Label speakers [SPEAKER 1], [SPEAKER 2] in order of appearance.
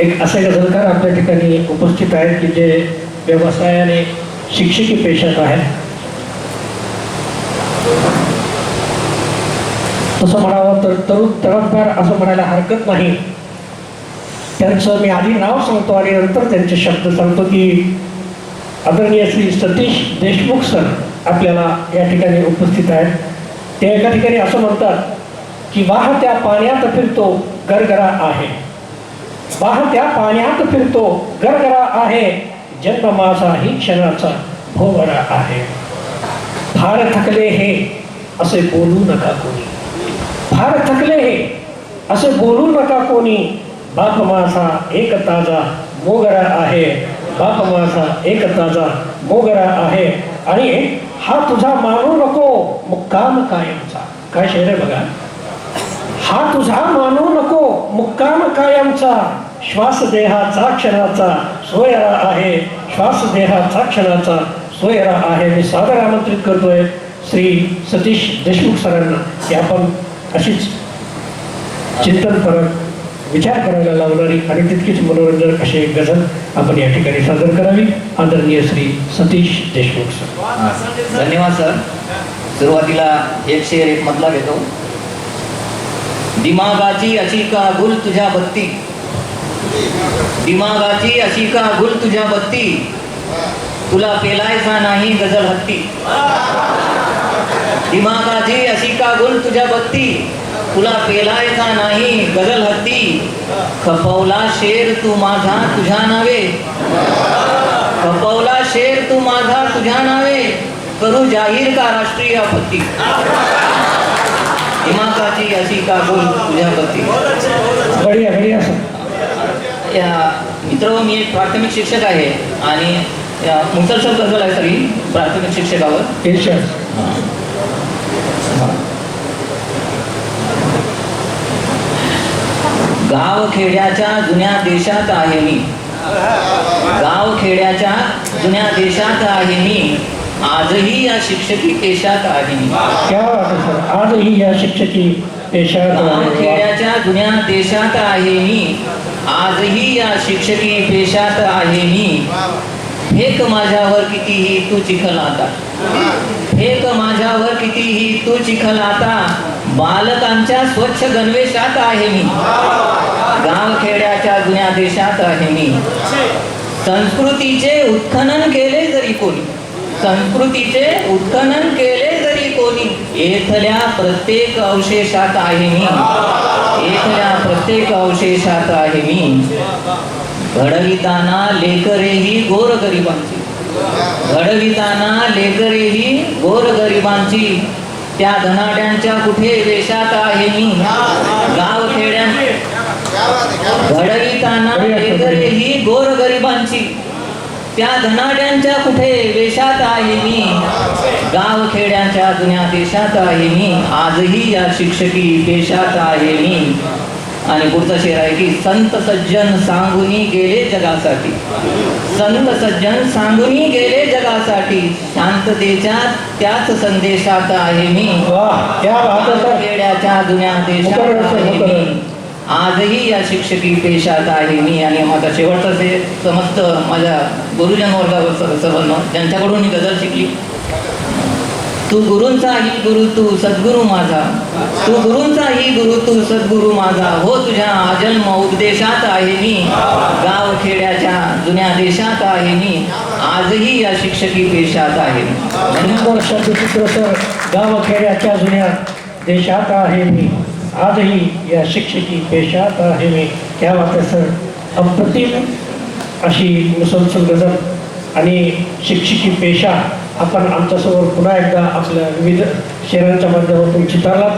[SPEAKER 1] एक असे गझलकार आपल्या ठिकाणी उपस्थित आहेत की जे व्यवसायाने शिक्षकी पेशात आहेत. तसं म्हणावं तर तरुण तडफदार असं म्हणायला हरकत नाही. त्यांचं मी आधी नाव सांगतो आणि नंतर त्यांचे शब्द सांगतो की आदरणीय श्री सतीश देशमुख सर आपल्याला या ठिकाणी उपस्थित आहेत. ते एका ठिकाणी असं म्हणतात की वाह त्या पाण्यात फिरतो गरगरा आहे. वाहत्या पाण्यात फिरतो. गरगरा आहे. जन्म माझा ही क्षणाचा भोवरा आहे. फार थकले हे असे बोलू नका कोणी. फार थकले हे असे बोलू नका कोणी. बाप माझा एक ताजा मोगरा आहे. बाप माझा एक ताजा मोगरा आहे. आणि हा तुझा मानू नको. मुक्काम कायमचा. काय शेर आहे बघा? हा तुझा मानू नको मुक्काम कायमचा श्वास देहाचा क्षणाचा सोयरा आहे. श्वास देहाचा क्षणाचा सोयरा आहे. मी सादर आमंत्रित करतोय श्री सतीश देशमुख सरांना. की आपण अशीच चिंतनपरक विचार करायला लावणारी आणि तितकीच मनोरंजक अशी एक गझल आपण या ठिकाणी सादर करावी. आदरणीय श्री सतीश देशमुख सर.
[SPEAKER 2] धन्यवाद सर. सुरुवातीला एक शेर एक मधला घेतो. दिमागाची अशी का गुल तुझ्या बत्ती? दिमागाची अशी का गुल तुझ्या बत्ती? तुला पेलायचा नाही गजल हत्ती. दिमागाची अशी का गुल तुझ्या बत्ती? तुला पेलायचा नाही गजल हत्ती. खपवला शेर तू माझा तुझ्या नावे. खपवला शेर तू माझा तुझ्या नावे. करू जाहीर का राष्ट्रीय आपत्ती? दिमागाची अशी का बोल तुझ्या बत्ती
[SPEAKER 1] बढिया बढिया सर.
[SPEAKER 2] या मित्र मी एक प्राथमिक शिक्षक आहे आणि मुसलसल गझल आहे सगळी प्राथमिक शिक्षकावर. गाव खेड्याच्या जुन्या देशात आहे मी. गाव खेड्याच्या जुन्या देशात आहे मी. आजही या शिक्षकी पेशात आहे. मी
[SPEAKER 1] क्या बात सर आजही या शिक्षकी पेशात.
[SPEAKER 2] खेड्याच्या जुन्या देशात आहे. मी आजही या शिक्षकी पेशात आहे. मी फेक माझ्यावर कितीही तू चिखल आता फेक माझ्यावर कितीही तू चिखल आता बालकांच्या स्वच्छ गणवेशात आहे मी. गाव खेड्याच्या जुन्या देशात आहे मी. संस्कृतीचे उत्खनन केले जरी कोणी संस्कृतीचे उत्खनन केले जरी कोणी. येथल्या प्रत्येक अवशेषात आहे मी. येथल्या प्रत्येक अवशेषात आहे मी. घडविताना लेकरेही गोरगरिबांची. घडविताना लेकरेही गोरगरिबांची. त्या धनाड्यांच्या कुठे वेशात आहे मी? गाव खेड्या घडविताना लेकरेही गोरगरिबांची. त्या धनाड्यांच्या कुठे वेशात आहे मी गाव खेड्यांच्या जुन्या देशात आहे मी आजही या शिक्षकी पेशात आहे मी. आणि पुढचा शेर आहे की संत सज्जन सांगुनी गेले जगासाठी. संत सज्जन सांगुनी गेले जगासाठी. शांततेच्या त्याच संदेशात आहे मी. खेड्याच्या जुन्या देशात आहे मी. आजही या शिक्षकी पेशात आहे मी आणि माझा शेवटचा ते समस्त माझ्या गुरुजन वर्गावर सर्वांना ज्यांच्याकडून मी गजल शिकली. तू गुरूंचाही गुरु तू सद्गुरू माझा. तू गुरूंचाही गुरु तू सद्गुरू माझा. हो तुझ्या अजन्म उपदेशात आहे मी. गाव खेड्याच्या जुन्या देशात आहे मी. आजही या शिक्षकी पेशात आहे धन्यवाद
[SPEAKER 1] सुंदर शब्दचित्र सर. गावखेड्याच्या जुन्या देशात आहे मी. आजही या शिक्षकी पेशात आहे मी. क्या वाटतं सर अप्रतिम अशी मुसलसल गजल आणि शिक्षकी पेशा आपण आमच्यासमोर पुन्हा एकदा आपल्या विविध शेरांच्या माध्यमातून चितारलात.